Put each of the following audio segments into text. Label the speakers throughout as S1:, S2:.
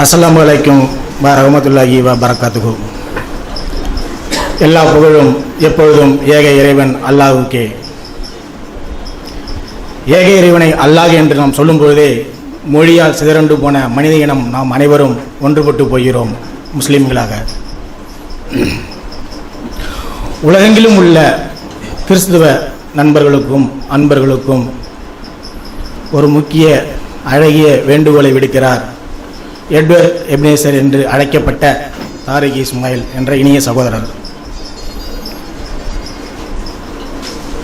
S1: அஸ்லாம் வலைக்கும் வ ரஹமத்துல்லாஹி வ பரக்காத்துகு எல்லா புகழும் எப்பொழுதும் ஏக இறைவன் அல்லாஹுக்கே ஏக இறைவனை அல்லாஹ் என்று நாம் சொல்லும் பொழுதே மொழியால் சிதறண்டு போன மனித இனம் நாம் அனைவரும் ஒன்றுபட்டு போகிறோம் முஸ்லீம்களாக உலகெங்கிலும் உள்ள கிறிஸ்துவ நண்பர்களுக்கும் அன்பர்களுக்கும் ஒரு முக்கிய அழகிய வேண்டுகோளை விடுக்கிறார் எட்வர்ட் எப்னேசர் என்று அழைக்கப்பட்ட தாரிக் இஸ்மாயில் என்ற இனிய சகோதரர்.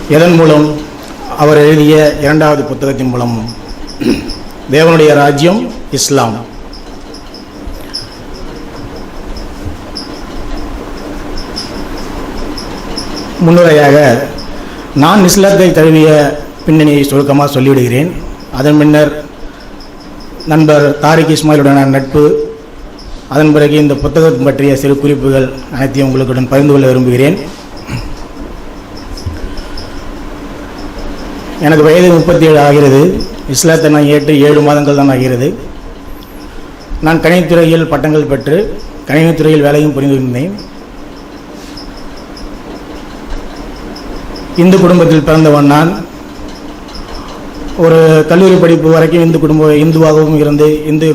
S1: இதன் மூலம் அவர் எழுதிய இரண்டாவது புத்தகத்தின் மூலம் தேவனுடைய ராஜ்யம் இஸ்லாம். முன்னுரையாக நான் இஸ்லாத்தை தழுவிய பின்னணியை சுருக்கமாக சொல்லிவிடுகிறேன். அதன் பின்னர் நண்பர் தாரிக் இஸ்மாயிலுடனான நட்பு. அதன் பிறகு இந்த புத்தகம் பற்றிய சிறு குறிப்புகள் அனைத்தையும் உங்களுடன் பகிர்ந்து கொள்ள விரும்புகிறேன். எனக்கு வயது முப்பத்தி ஏழு ஆகிறது. இஸ்லாத்தை நான் ஏற்று ஏழு மாதங்கள் தான் ஆகிறது. நான் கணினித்துறையில் பட்டங்கள் பெற்று கணினித்துறையில் வேலையும் புரிந்து இருந்தேன் இந்து குடும்பத்தில் பிறந்தவன் நான். ஒரு கல்லூரி படிப்பு வரைக்கும் இந்து குடும்ப இந்துவாகவும் இருந்து இந்து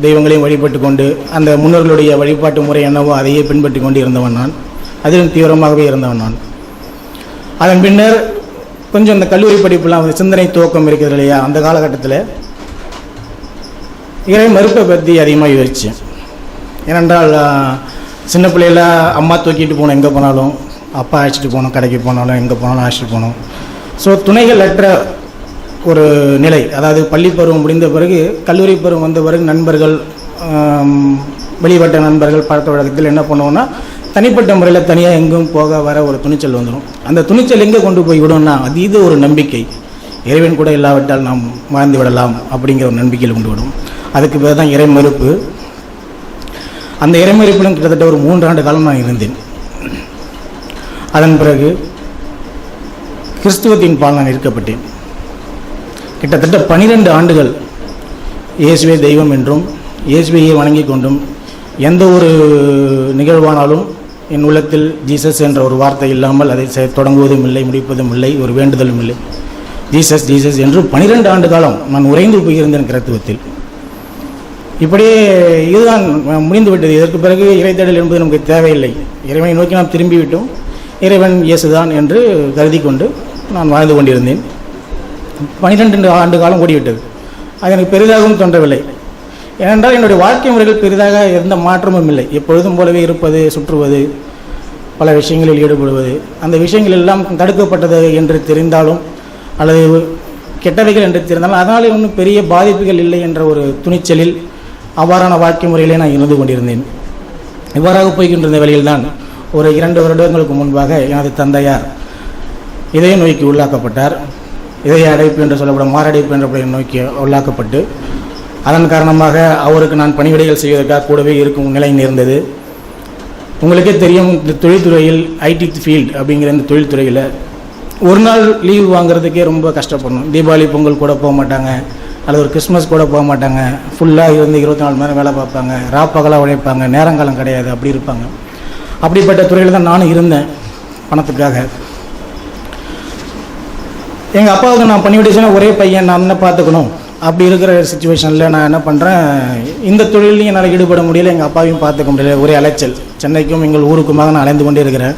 S1: தெய்வங்களையும் வழிபட்டு கொண்டு அந்த முன்னோர்களுடைய வழிபாட்டு முறை என்னவோ அதையே பின்பற்றி கொண்டு இருந்தவன் நான். அதிலும் தீவிரமாகவே இருந்தவன் நான். அதன் பின்னர் கொஞ்சம் இந்த கல்லூரி படிப்புலாம் வந்து சிந்தனை துவக்கம் இருக்கிறது இல்லையா? அந்த காலகட்டத்தில் இறை மறுப்பை பற்றி அதிகமாக யோசித்தேன் ஏனென்றால் சின்ன பிள்ளையில அம்மா தூக்கிட்டு போனோம் எங்கே போனாலும். அப்பா அழைச்சிட்டு போனோம் கடைக்கு போனாலும் எங்கே போனாலும் அழைச்சிட்டு போனோம் ஸோ துணைகள் அற்ற ஒரு நிலை. அதாவது பள்ளி பருவம் முடிந்த பிறகு கல்லூரி பருவம் வந்த பிறகு நண்பர்கள் வெளிப்பட்ட வெளிவட்ட நண்பர்கள் பழக்க வழக்கத்தில் என்ன பண்ணுவோன்னா தனிப்பட்ட முறையில் தனியாக எங்கும் போக வர ஒரு துணிச்சல் வந்துடும் அந்த துணிச்சல் எங்கே கொண்டு போய் விடும்னா அது இது ஒரு நம்பிக்கை. இறைவன் கூட இல்லாவிட்டால் நாம் வாழ்ந்து விடலாம் அப்படிங்கிற ஒரு நம்பிக்கையில் கொண்டு விடும் அதுக்கு பேர் தான் இறைமறுப்பு. அந்த இறைமறுப்பிலும் கிட்டத்தட்ட ஒரு மூன்றாண்டு காலம் நான் இருந்தேன். அதன் பிறகு கிறிஸ்துவத்தின் பால் நான் இருக்கப்பட்டேன் கிட்டத்தட்ட பனிரெண்டு ஆண்டுகள் இயேசுவே தெய்வம் என்றும் இயேசுவையே வணங்கி கொண்டும் எந்த ஒரு நிகழ்வானாலும் என் உள்ளத்தில் ஜீசஸ் என்ற ஒரு வார்த்தை இல்லாமல் அதை தொடங்குவதும் இல்லை முடிப்பதும் இல்லை ஒரு வேண்டுதலும் இல்லை. ஜீசஸ் ஜீசஸ் என்று பனிரெண்டு ஆண்டு காலம் நான் உறைந்து போயிருந்தேன் கிறித்துவத்தில். இப்படியே இதுதான் முடிந்துவிட்டது இதற்கு பிறகு இறைத்தேடல் என்பது நமக்கு தேவையில்லை. இறைவனை நோக்கி நாம் திரும்பிவிட்டோம். இறைவன் இயேசுதான் என்று கருதி கொண்டு நான் வாழ்ந்து கொண்டிருந்தேன். பனிரெண்டு ஆண்டு காலம் ஓடிவிட்டது. அது எனக்கு பெரிதாகவும் தோன்றவில்லை. ஏனென்றால் என்னுடைய வாழ்க்கை முறைகள் பெரிதாக எந்த மாற்றமும் இல்லை. எப்பொழுதும் போலவே இருப்பது சுற்றுவது பல விஷயங்களில் ஈடுபடுவது. அந்த விஷயங்கள் எல்லாம் தடுக்கப்பட்டது என்று தெரிந்தாலும் அல்லது கெட்டவைகள் என்று தெரிந்தாலும் அதனால் ஒன்றும் பெரிய பாதிப்புகள் இல்லை என்ற ஒரு துணிச்சலில் அவ்வாறான வாழ்க்கை முறையிலே நான் இருந்து கொண்டிருந்தேன். இவ்வாறாக போய்கின்றிருந்த வேளையில்தான் ஒரு இரண்டு வருடங்களுக்கு முன்பாக எனது தந்தையார் இதய நோய்க்கு உள்ளாக்கப்பட்டார். இதய அடைப்பு என்று சொல்லப்படும் மாரடைப்பு என்ற நோக்கி உள்ளாக்கப்பட்டு அதன் காரணமாக அவருக்கு நான் பணிவிடைகள் செய்வதற்காக கூடவே இருக்கும் நிலை நேர்ந்தது. உங்களுக்கே தெரியும் இந்த தொழில்துறையில் ஐடி ஃபீல்ட் அப்படிங்கிற இந்த தொழில்துறையில் ஒரு நாள் லீவு வாங்குறதுக்கே ரொம்ப கஷ்டப்படணும். தீபாவளி பொங்கல் கூட போக மாட்டாங்க அல்லது ஒரு கிறிஸ்மஸ் கூட போக மாட்டாங்க. ஃபுல்லாக இருந்து இருபத்தி நாலு மணி நேரம் வேலை பார்ப்பாங்க ராப்பகலாக உழைப்பாங்க நேரங்காலம் கிடையாது அப்படி இருப்பாங்க. அப்படிப்பட்ட துறையில் தான் நானும் இருந்தேன் பணத்துக்காக. எங்கள் அப்பாவுக்கு நான் பண்ணிவிட்டு விட்டுச்சுன்னா ஒரே பையன் நான் என்ன பார்த்துக்கணும்? அப்படி இருக்கிற சுச்சுவேஷனில் நான் என்ன பண்ணுறேன் இந்த தொழிலையும் என்னால் ஈடுபட முடியல எங்கள் அப்பாவையும் பார்த்துக்க முடியல. ஒரே அலைச்சல். சென்னைக்கும் எங்கள் ஊருக்குமாக நான் அலைந்து கொண்டே இருக்கிறேன்.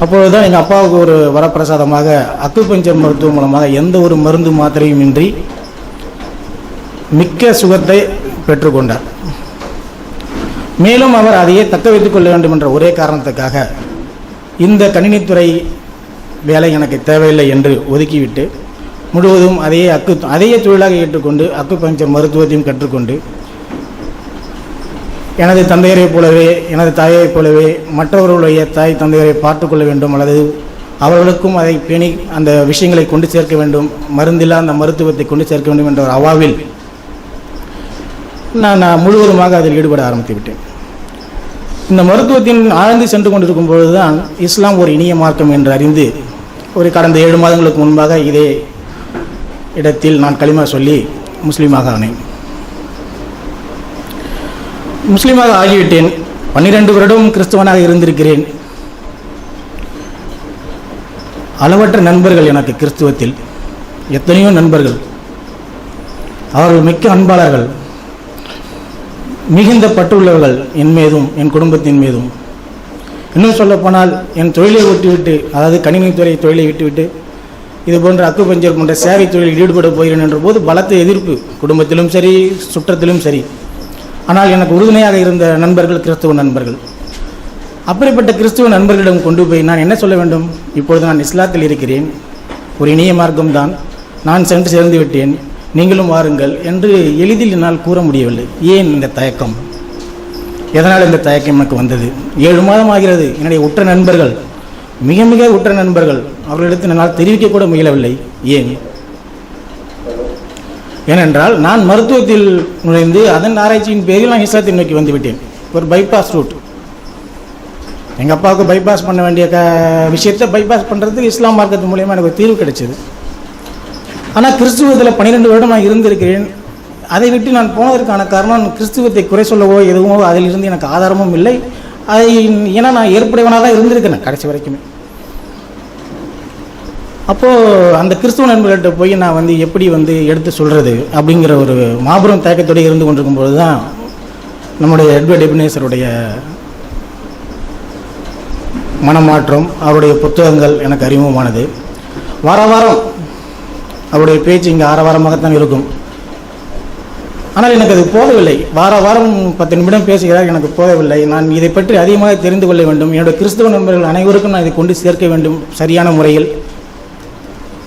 S1: அப்பொழுது தான் எங்கள் அப்பாவுக்கு ஒரு வரப்பிரசாதமாக அக்குபஞ்சர் மருத்துவம் மூலமாக எந்த ஒரு மருந்து மாத்திரையும் இன்றி மிக்க சுகத்தை பெற்றுக்கொண்டார் மேலும் அவர் அதையே தக்க வைத்துக் கொள்ள வேண்டும் என்ற ஒரே காரணத்துக்காக இந்த கணினித்துறை வேலை எனக்கு தேவையில்லை என்று ஒதுக்கிவிட்டு முழுவதும் அதையே அக்கு அதையே தொழிலாக ஏற்றுக்கொண்டு அக்கு பஞ்சர் மருத்துவத்தையும் கற்றுக்கொண்டு எனது தந்தையரைப் போலவே எனது தாயைப் போலவே மற்றவர்களுடைய தாய் தந்தையரை பார்த்துக்கொள்ள வேண்டும் அல்லது அவர்களுக்கும் அதை பிணி அந்த விஷயங்களை கொண்டு சேர்க்க வேண்டும் மருந்தில்லா அந்த மருத்துவத்தை கொண்டு சேர்க்க வேண்டும் என்ற ஒரு அவாவில் நான் நான் முழுவதுமாக அதில் ஈடுபட ஆரம்பித்து விட்டேன் இந்த மருத்துவத்தின் ஆழ்ந்து சென்று கொண்டிருக்கும் பொழுதுதான் இஸ்லாம் ஒரு இனிய மார்க்கம் என்று அறிந்து ஒரு கடந்த ஏழு மாதங்களுக்கு முன்பாக இதே இடத்தில் நான் களிமா சொல்லி முஸ்லீமாக ஆனேன். முஸ்லீமாக ஆகிவிட்டேன். பன்னிரெண்டு வருடம் கிறிஸ்தவனாக இருந்திருக்கிறேன். அளவற்ற நண்பர்கள் எனக்கு கிறிஸ்துவத்தில். எத்தனையோ நண்பர்கள். அவர்கள் மிக்க அன்பாளர்கள். மிகுந்த பற்றுள்ளவர்கள் என் மீதும் என் குடும்பத்தின் மீதும். இன்னும் சொல்லப்போனால் என் தொழிலை விட்டுவிட்டு அதாவது கணினித்துறை தொழிலை விட்டுவிட்டு இது போன்ற அக்கு பஞ்சர் போன்ற சேவை தொழிலில் ஈடுபட போகிறேன் என்ற போது பலத்த எதிர்ப்பு குடும்பத்திலும் சரி சுற்றத்திலும் சரி. ஆனால் எனக்கு உறுதுணையாக இருந்த நண்பர்கள் கிறிஸ்துவ நண்பர்கள். அப்படிப்பட்ட கிறிஸ்துவ நண்பர்களிடம் கொண்டு போய் நான் என்ன சொல்ல வேண்டும்? இப்பொழுது நான் இஸ்லாத்தில் இருக்கிறேன். ஒரு இனிய மார்க்கம்தான். நான் சென்று சேர்ந்து விட்டேன். நீங்களும் வாருங்கள் என்று எளிதில் என்னால் கூற முடியவில்லை. ஏன் இந்த தயக்கம்? எதனால் இந்த தயக்கம் எனக்கு வந்தது? ஏழு மாதம் ஆகிறது. என்னுடைய உற்ற நண்பர்கள் மிக மிக உற்ற நண்பர்கள் அவர்களிடத்தில் என்னால் தெரிவிக்கக்கூட முயலவில்லை. ஏன்? ஏனென்றால் நான் மருத்துவத்தில் நுழைந்து அதன் ஆராய்ச்சியின் பேரில் நான் இஸ்லாத்தை நோக்கி வந்துவிட்டேன். ஒரு பைபாஸ் ரூட் எங்கள் அப்பாவுக்கு பைபாஸ் பண்ண வேண்டிய க விஷயத்தை பைபாஸ் பண்ணுறதுக்கு இஸ்லாம் மார்க்கத்து மூலியமாக எனக்கு ஒரு தீர்வு கிடைச்சிது. ஆனால் கிறிஸ்துவத்தில் பன்னிரெண்டு வருடம் நான் இருந்திருக்கிறேன். அதை விட்டு நான் போனதற்கான காரணம் கிறிஸ்துவத்தை குறை சொல்லவோ எதுவோ அதிலிருந்து எனக்கு ஆதாரமும் இல்லை. அதை ஏன்னா நான் ஏற்புடையவனாக தான் இருந்திருக்கேன் கடைசி வரைக்குமே. அப்போது அந்த கிறிஸ்துவ நண்பர்கள்ட்ட போய் நான் வந்து எப்படி வந்து எடுத்து சொல்கிறது அப்படிங்கிற ஒரு மாபெரும் தயக்கத்தோடு இருந்து கொண்டிருக்கும் பொழுது தான் நம்முடைய எட்வர்ட் எபினேசருடைய மனமாற்றம் அவருடைய புத்தகங்கள் எனக்கு அறிமுகமானது. வார வாரம் அவருடைய பேச்சு இங்கே ஆரவாரமாகத்தான் இருக்கும். ஆனால் எனக்கு அது போதவில்லை வார வாரம் பத்து நிமிடம் பேசுகிறார் எனக்கு போதவில்லை நான் இதை பற்றி அதிகமாக தெரிந்து கொள்ள வேண்டும். என்னுடைய கிறிஸ்தவ நண்பர்கள் அனைவருக்கும் நான் இதை கொண்டு சேர்க்க வேண்டும் சரியான முறையில்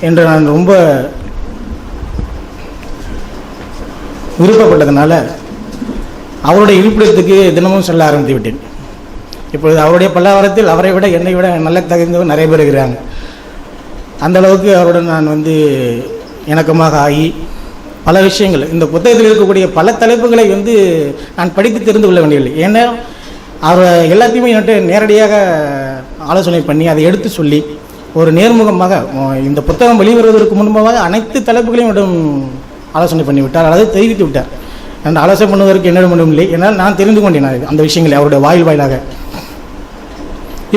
S1: என்று நான் ரொம்ப விருப்பப்பட்டதுனால அவருடைய இருப்பிடத்துக்கு தினமும் செல்ல ஆரம்பித்து விட்டேன். இப்பொழுது அவருடைய பல்லாவரத்தில் அவரை விட என்னை விட நல்ல தகுந்தவர் நிறைய பேர் இருக்கிறாங்க. அந்தளவுக்கு அவருடன் நான் வந்து இணக்கமாக ஆகி பல விஷயங்கள். இந்த புத்தகத்தில் இருக்கக்கூடிய பல தலைப்புகளை வந்து நான் படித்து தெரிந்து கொள்ள வேண்டியதில்லை. ஏன்னா அவர் எல்லாத்தையுமே என்கிட்ட நேரடியாக ஆலோசனை பண்ணி அதை எடுத்து சொல்லி ஒரு நேர்முகமாக இந்த புத்தகம் வெளிவருவதற்கு முன்பாக அனைத்து தலைப்புகளையும் என்னிடம் ஆலோசனை பண்ணிவிட்டார் அல்லது தெரிவித்து விட்டார். அந்த ஆலோசனை பண்ணுவதற்கு என்னிடம் மட்டும் இல்லை. என்னால் நான் தெரிந்து கொண்டேன் அது, அந்த விஷயங்களை அவருடைய வாயில் வாயிலாக.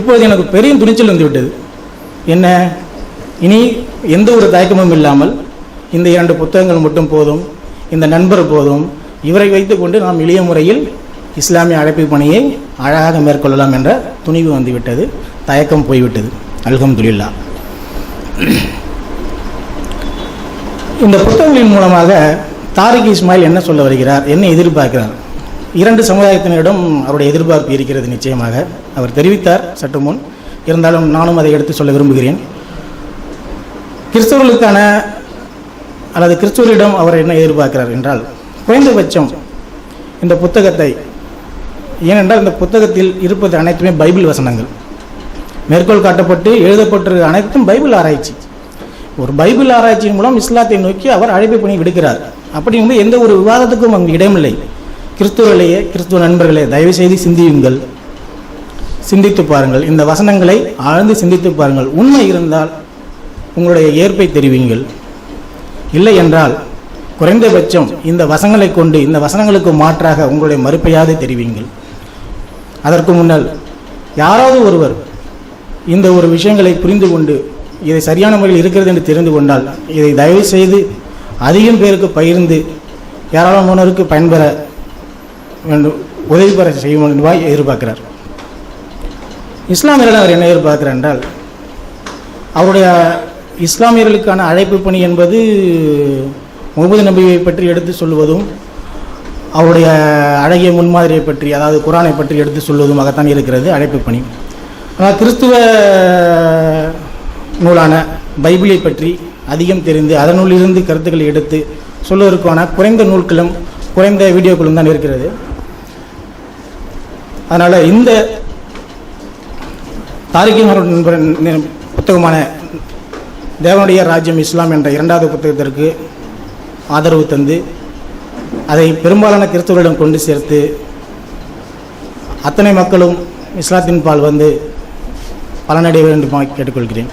S1: இப்போது எனக்கு பெரிய துணிச்சல் வந்து விட்டது என்ன? இனி எந்த ஒரு தயக்கமும் இல்லாமல் இந்த இரண்டு புத்தகங்கள் மட்டும் போதும் இந்த நண்பர் போதும். இவரை வைத்துக்கொண்டு நாம் எளிய முறையில் இஸ்லாமிய அழைப்பு பணியை அழகாக மேற்கொள்ளலாம் என்ற துணிவு வந்துவிட்டது தயக்கம் போய்விட்டது. அல்ஹம்துலில்லா. இந்த புத்தகங்களின் மூலமாக தாரிக் இஸ்மாயில் என்ன சொல்ல வருகிறார் என்ன எதிர்பார்க்கிறார்? இரண்டு சமுதாயத்தினரிடம் அவருடைய எதிர்பார்ப்பு இருக்கிறது நிச்சயமாக. அவர் தெரிவித்தார் சற்று முன். இருந்தாலும் நானும் அதை எடுத்து சொல்ல விரும்புகிறேன். கிறிஸ்தவர்களுக்கான அல்லது கிறிஸ்துவரிடம் அவர் என்ன எதிர்பார்க்கிறார் என்றால் குறைந்தபட்சம் இந்த புத்தகத்தை ஏனென்றால் இந்த புத்தகத்தில் இருப்பது அனைத்துமே பைபிள் வசனங்கள். மேற்கோள் காட்டப்பட்டு எழுதப்பட்டிருக்கிற அனைத்தும் பைபிள் ஆராய்ச்சி. ஒரு பைபிள் ஆராய்ச்சியின் மூலம் இஸ்லாத்தை நோக்கி அவர் அழைப்பு பணி விடுக்கிறார். அப்படிங்கும்போது எந்த ஒரு விவாதத்துக்கும் அங்கு இடமில்லை. கிறிஸ்துவர்களையே கிறிஸ்துவ நண்பர்களே தயவு செய்து சிந்தியுங்கள். சிந்தித்து பாருங்கள். இந்த வசனங்களை ஆழ்ந்து சிந்தித்து பாருங்கள். உண்மை இருந்தால் உங்களுடைய ஏற்பை தெரிவிங்கள். இல்லை என்றால் குறைந்தபட்சம் இந்த வசங்களை கொண்டு இந்த வசனங்களுக்கு மாற்றாக உங்களுடைய மறுப்பையாவது தெரிவிங்கள் அதற்கு முன்னால் யாராவது ஒருவர் இந்த ஒரு விஷயங்களை புரிந்து கொண்டு இதை சரியான முறையில் இருக்கிறது என்று தெரிந்து கொண்டால் இதை தயவு செய்து அதிகம் பேருக்கு பகிர்ந்து ஏராளமானோருக்கு பயன்பெற வேண்டும் உதவி பெற செய்ய வேண்டுமாய் எதிர்பார்க்கிறார். இஸ்லாமியர்கள் அவர் என்ன எதிர்பார்க்கிறார் என்றால் அவருடைய இஸ்லாமியர்களுக்கான அழைப்பு பணி என்பது முகமது நபியை பற்றி எடுத்து சொல்வதும் அவருடைய அழகிய முன்மாதிரியை பற்றி அதாவது குரானை பற்றி எடுத்து சொல்வதுமாகத்தான் இருக்கிறது அழைப்பு பணி. ஆனால் கிறிஸ்துவ நூலான பைபிளை பற்றி அதிகம் தெரிந்து அதனுள்ளிருந்து கருத்துக்களை எடுத்து சொல்வதற்கான குறைந்த நூல்களும் குறைந்த வீடியோக்களும் தான் இருக்கிறது. அதனால் இந்த தாரிக்கின் புத்தகமான தேவனுடைய ராஜ்யம் இஸ்லாம் என்ற இரண்டாவது புத்தகத்திற்கு ஆதரவு தந்து அதை பெரும்பாலான கிறிஸ்தவர்களிடம் கொண்டு சேர்த்து அத்தனை மக்களும் இஸ்லாத்தின் பால் வந்து பலனடைய வேண்டும் கேட்டுக்கொள்கிறேன்.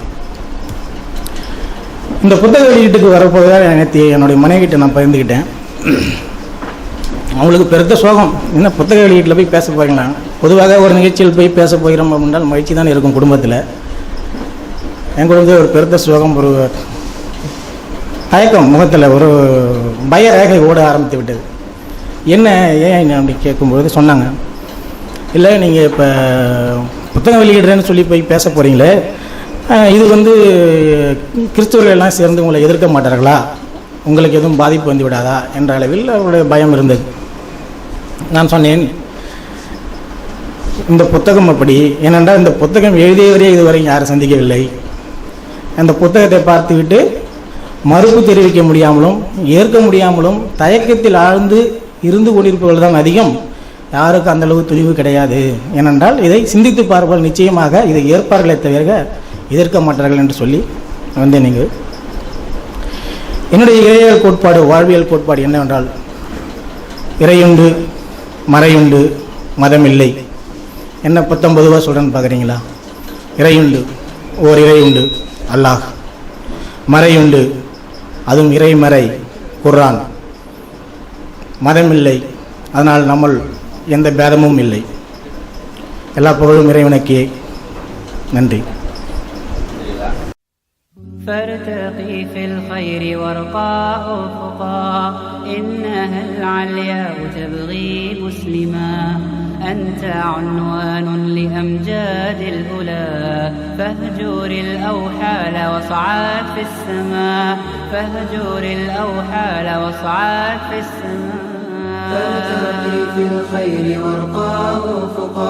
S1: இந்த புத்தக வெளியீட்டுக்கு வரப்போவதால் நேற்று என்னுடைய மனைவிட்ட நான் பகிர்ந்துக்கிட்டேன். அவங்களுக்கு பெருத்த சோகம். என்ன புத்தக வெளியீட்டில் போய் பேச போகிறீங்களா பொதுவாக ஒரு நிகழ்ச்சியில் போய் பேச போகிறோம் அப்படின்றால் மகிழ்ச்சி தான் இருக்கும் குடும்பத்தில். என் வந்து ஒரு பெருத்த சோகம் ஒரு தயக்கம் முகத்தில் ஒரு பய ரேகை ஓட ஆரம்பித்து விட்டது என்ன ஏன் அப்படி கேட்கும்பொழுது சொன்னாங்க இல்லை நீங்கள் இப்போ புத்தகம் வெளியிடுறேன்னு சொல்லி போய் பேச போகிறீங்களே இது வந்து கிறிஸ்தவர்கள் எல்லாம் சேர்ந்து உங்களை எதிர்க்க மாட்டார்களா? உங்களுக்கு எதுவும் பாதிப்பு வந்து விடாதா? என்ற அளவில் அவருடைய பயம் இருந்தது. நான் சொன்னேன் இந்த புத்தகம் அப்படி ஏனென்றால் இந்த புத்தகம் எழுதியவரே இதுவரை யாரும் சந்திக்கவில்லை. அந்த புத்தகத்தை பார்த்துவிட்டு மறுப்பு தெரிவிக்க முடியாமலும் ஏற்க முடியாமலும் தயக்கத்தில் ஆழ்ந்து இருந்து கொண்டிருப்பவர்கள் தான் அதிகம். யாருக்கும் அந்தளவு துணிவு கிடையாது. ஏனென்றால் இதை சிந்தித்து பார்ப்பவர்கள் நிச்சயமாக இதை ஏற்பார்களே தவிர எதிர்க்க மாட்டார்கள் என்று சொல்லி வந்தேன் நீங்கள். என்னுடைய இறையியல் கோட்பாடு வாழ்வியல் கோட்பாடு என்னவென்றால் இறையுண்டு மறையுண்டு மதமில்லை. என்ன பத்தொன்பது ரூபா சொல்கிறேன்னு பார்க்குறீங்களா? இறையுண்டு ஓர் இறையுண்டு. அல்லாஹ் மறையுண்டு அதுவும் இறைமறை குர்ஆன் மதமில்லை அதனால் நம்மள் எந்த பேதமும் இல்லை எல்லா புகழும் இறைவனுக்கே நன்றி
S2: فارتقي في الخير وارقى أفقا إنها العلياء تبغي مسلما أنت عنوان لأمجاد الأولى. فاهجر الأوحال واصعد في السماء. فاهجر الأوحال واصعد في السماء.
S3: فارتقي في الخير وارقى أفقا